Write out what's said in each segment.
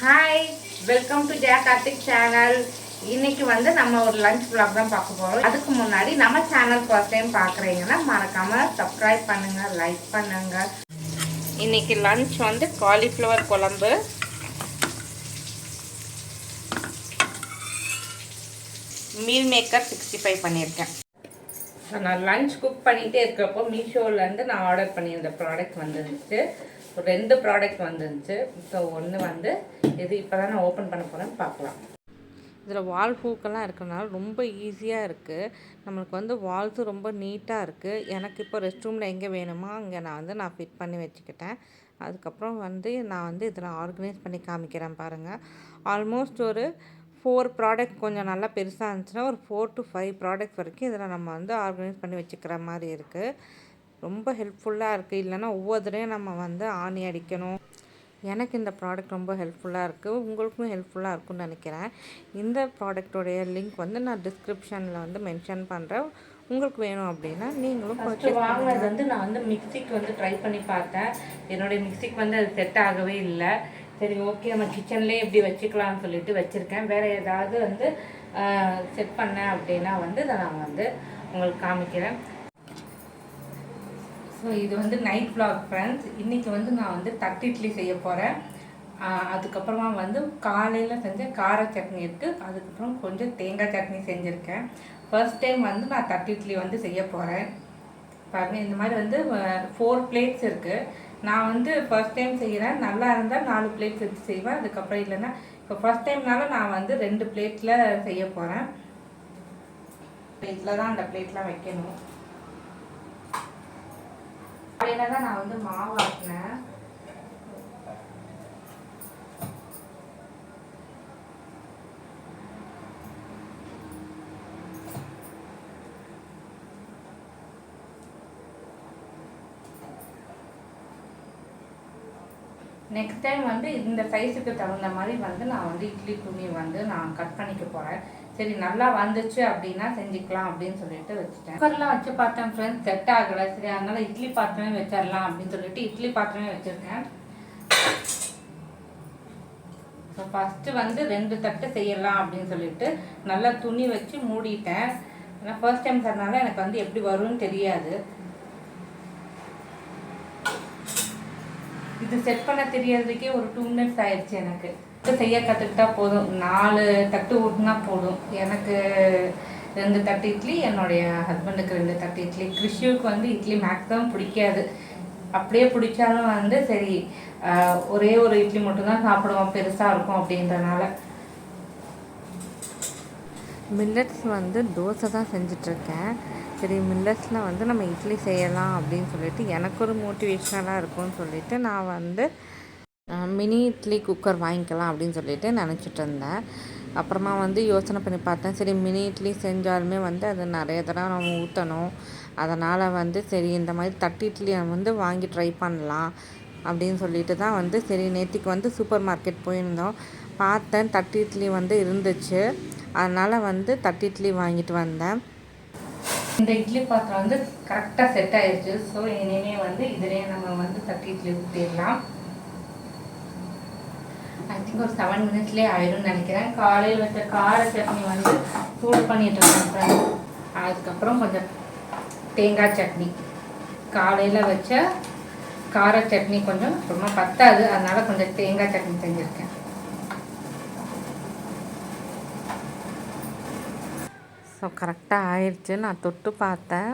Hi welcome to Jaya Karthik channel இன்னைக்கு வந்து நம்ம ஒரு லஞ்ச் பிளாக் தான் பார்க்க போகிறோம் அதுக்கு முன்னாடி நம்ம சேனல் ஃபர்ஸ்ட் டைம் பார்க்குறீங்கன்னா மறக்காம சப்ஸ்கிரைப் பண்ணுங்க லைக் பண்ணுங்க. இன்னைக்கு லஞ்ச் வந்து காலிஃப்ளவர் குழம்பு. மீல் மேக்கர் சிக்ஸ்டி ஃபைவ் பண்ணியிருக்கேன் நான் லஞ்ச் குக் பண்ணிகிட்டே இருக்கிறப்போ மீஷோலேருந்து நான் ஆர்டர் பண்ணியிருந்த ப்ராடக்ட் வந்துருந்துச்சு ஒரு ரெண்டு ப்ராடக்ட் வந்துருந்துச்சு. ஸோ ஒன்று வந்து இது இப்போ தான் நான் ஓப்பன் பண்ண போகிறேன்னு பார்க்கலாம். இதில் வால் ஹூக்கெல்லாம் இருக்கிறனால ரொம்ப ஈஸியாக இருக்குது நம்மளுக்கு வந்து வால்ஸும் ரொம்ப நீட்டாக இருக்குது எனக்கு இப்போ ரெஸ்ட் ரூமில் எங்கே வேணுமோ அங்கே நான் வந்து நான் ஃபிட் பண்ணி வச்சுக்கிட்டேன். அதுக்கப்புறம் வந்து நான் வந்து இதில் ஆர்கனைஸ் பண்ணி காமிக்கிறேன் பாருங்கள் ஆல்மோஸ்ட் ஒரு ஃபோர் ப்ராடக்ட் கொஞ்சம் நல்லா பெருசாக இருந்துச்சுன்னா ஒரு ஃபோர் டு ஃபைவ் ப்ராடக்ட் வரைக்கும் இதில் நம்ம வந்து ஆர்கனைஸ் பண்ணி வச்சுக்கிற மாதிரி இருக்குது ரொம்ப ஹெல்ப்ஃபுல்லாக இருக்குது இல்லைன்னா ஒவ்வொரு தடவையும் நம்ம வந்து ஆணி அடிக்கணும். எனக்கு இந்த ப்ராடக்ட் ரொம்ப ஹெல்ப்ஃபுல்லாக இருக்குது உங்களுக்கும் ஹெல்ப்ஃபுல்லாக இருக்கும்னு நினைக்கிறேன். இந்த ப்ராடக்டோடைய லிங்க் வந்து நான் டிஸ்கிரிப்ஷனில் வந்து மென்ஷன் பண்ணுறேன் உங்களுக்கு வேணும் அப்படின்னா நீங்களும் பர்ச்சேஸ் வாங்கினது வந்து நான் வந்து மிக்சிக்கு வந்து ட்ரை பண்ணி பார்த்தேன். என்னுடைய மிக்சிக்கு வந்து அது செட் ஆகவே இல்லை. சரி ஓகே நம்ம கிச்சன்லேயே இப்படி வச்சுக்கலாம்னு சொல்லிட்டு வச்சுருக்கேன். வேறு ஏதாவது வந்து செட் பண்ணேன் அப்படின்னா வந்து நான் வந்து உங்களுக்கு காமிக்கிறேன். ஸோ இது வந்து நைட் விளாக் ஃப்ரெண்ட்ஸ் இன்றைக்கி வந்து நான் வந்து தட்டு இட்லி செய்ய போகிறேன் அதுக்கப்புறமா வந்து காலையில் செஞ்ச கார சட்னி இருக்குது அதுக்கப்புறம் கொஞ்சம் தேங்காய் சட்னி செஞ்சுருக்கேன். ஃபர்ஸ்ட் டைம் வந்து நான் தட்டு இட்லி வந்து செய்ய போகிறேன் பாருங்கள் இந்த மாதிரி வந்து ஃபோர் பிளேட்ஸ் இருக்குது நான் வந்து ஃபர்ஸ்ட் டைம் செய்கிறேன் நல்லா இருந்தால் நாலு பிளேட்ஸ் எடுத்து செய்வேன். அதுக்கப்புறம் இல்லைன்னா இப்போ ஃபர்ஸ்ட் டைம்னால நான் வந்து ரெண்டு பிளேட்டில் செய்ய போகிறேன் பிளேட்டில் தான் அந்த பிளேட்லாம் வைக்கணும். காலையில் தான் நான் வந்து மாவு ஆட்டினேன் நெக்ஸ்ட் டைம் வந்து இந்த சைஸுக்கு தகுந்த மாதிரி வந்து நான் வந்து இட்லி துணி வந்து நான் கட் பண்ணிக்க போகிறேன் சரி நல்லா வந்துச்சு அப்படின்னா செஞ்சுக்கலாம் அப்படின்னு சொல்லிட்டு வச்சுட்டேன். குக்கர்லாம் வச்சு பார்த்தேன் ஃப்ரெண்ட்ஸ் செட் ஆகலை. சரி அதனால இட்லி பாத்திரமே வச்சிடலாம் அப்படின்னு சொல்லிட்டு இட்லி பாத்திரமே வச்சுருக்கேன். ஸோ ஃபஸ்ட்டு வந்து ரெண்டு தட்டு செய்யலாம் அப்படின்னு சொல்லிட்டு நல்லா துணி வச்சு மூடிட்டேன். ஏன்னா ஃபர்ஸ்ட் டைம் தரனால எனக்கு வந்து எப்படி வரும்னு தெரியாது. இது செட் பண்ண தெரியறதுக்கே ஒரு டூ மினிட்ஸ் ஆயிடுச்சு எனக்கு. செய்ய கற்றுக்கிட்டா போதும். நாலு தட்டு ஊட்டினா போதும். எனக்கு ரெண்டு தட்டு இட்லி என்னுடைய ஹஸ்பண்டுக்கு ரெண்டு தட்டு இட்லி. கிறிஷுவுக்கு வந்து இட்லி மேக்ஸிமம் பிடிக்காது. அப்படியே பிடிச்சாலும் வந்து சரி ஒரே ஒரு இட்லி மட்டும்தான் சாப்பிடுவோம். பெருசாக இருக்கும் அப்படின்றனால. மில்லட்ஸ் வந்து தோசை தான் செஞ்சிட்ருக்கேன். சரி மில்லட்ஸில் வந்து நம்ம இட்லி செய்யலாம் அப்படின்னு சொல்லிட்டு எனக்கு ஒரு மோட்டிவேஷ்னலாக இருக்கும்னு சொல்லிட்டு நான் வந்து மினி இட்லி குக்கர் வாங்கிக்கலாம் அப்படின்னு சொல்லிட்டு நினச்சிட்டு இருந்தேன். அப்புறமா வந்து யோசனை பண்ணி பார்த்தேன். சரி மினி இட்லி செஞ்சாலுமே வந்து அது நிறைய தடவை நம்ம ஊற்றணும் அதனால் வந்து சரி இந்த மாதிரி தட்டு இட்லி வந்து வாங்கி ட்ரை பண்ணலாம் அப்படின்னு சொல்லிட்டு தான் வந்து சரி நேற்றுக்கு வந்து சூப்பர் மார்க்கெட் போயிருந்தோம். பார்த்தேன் தட்டு இட்லி வந்து இருந்துச்சு. அதனால் வந்து தட்டு இட்லி வாங்கிட்டு வந்தேன். இந்த இட்லி பாத்திரம் வந்து கரெக்டாக செட் ஆயிடுச்சு ஸோ இனிமேல் வந்து இதிலே நம்ம வந்து தட்டு இட்லி ஊற்றிடலாம் ஐ ஒரு செவன் மினிட்ஸ்லேயே ஆயிடும்னு நினைக்கிறேன். காலையில் வச்ச கார சட்னி வந்து சூடு பண்ணிட்டு இருக்கேன் அதுக்கப்புறம் கொஞ்சம் தேங்காய் சட்னி. காலையில் வச்ச கார சட்னி கொஞ்சம் ரொம்ப பத்தாது. அதனால கொஞ்சம் தேங்காய் சட்னி செஞ்சுருக்கேன். ஸோ கரெக்டாக ஆயிடுச்சு. நான் தொட்டு பார்த்தேன்.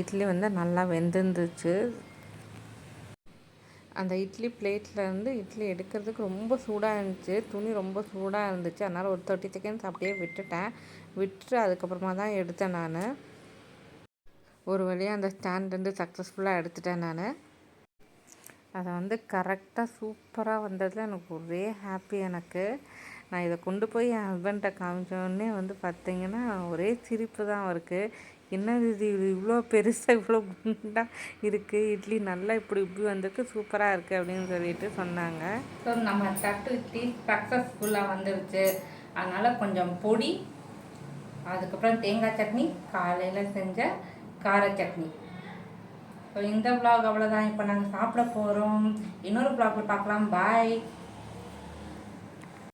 இட்லி வந்து நல்லா வெந்திருந்துச்சு. அந்த இட்லி பிளேட்டில் இருந்து இட்லி எடுக்கிறதுக்கு ரொம்ப சூடாக இருந்துச்சு. துணி ரொம்ப சூடாக இருந்துச்சு. அதனால் ஒரு தேர்ட்டி செகண்ட்ஸ் அப்படியே விட்டுட்டேன். விட்டுட்டு அதுக்கப்புறமா தான் எடுத்தேன் நான். ஒரு வழியாக அந்த ஸ்டாண்ட்லேருந்து சக்ஸஸ்ஃபுல்லாக எடுத்துட்டேன் நான். அதை வந்து கரெக்டாக சூப்பராக வந்ததில் எனக்கு ஒரே ஹாப்பி எனக்கு. நான் இதை கொண்டு போய் என் ஹஸ்பண்ட்டை காமிச்சோடனே வந்து பார்த்திங்கன்னா ஒரே சிரிப்பு தான் அவருக்கு. என்னது இது இது இவ்வளோ பெருசாக இவ்வளோ குண்டாக இருக்குது இட்லி நல்லா இப்படி இப்படி வந்திருக்கு சூப்பராக இருக்குது அப்படின்னு சொல்லிட்டு சொன்னாங்க. ஸோ நம்ம தட்டு இட்லி சக்ஸஸ்ஃபுல்லாக வந்துருச்சு. அதனால் கொஞ்சம் பொடி அதுக்கப்புறம் தேங்காய் சட்னி காலையில் செஞ்ச கார சட்னி. ஸோ இந்த vlog அவ்வளோதான் இப்போ நாங்கள் சாப்பிட போகிறோம் இன்னொரு vlogல பார்க்கலாம். பாய்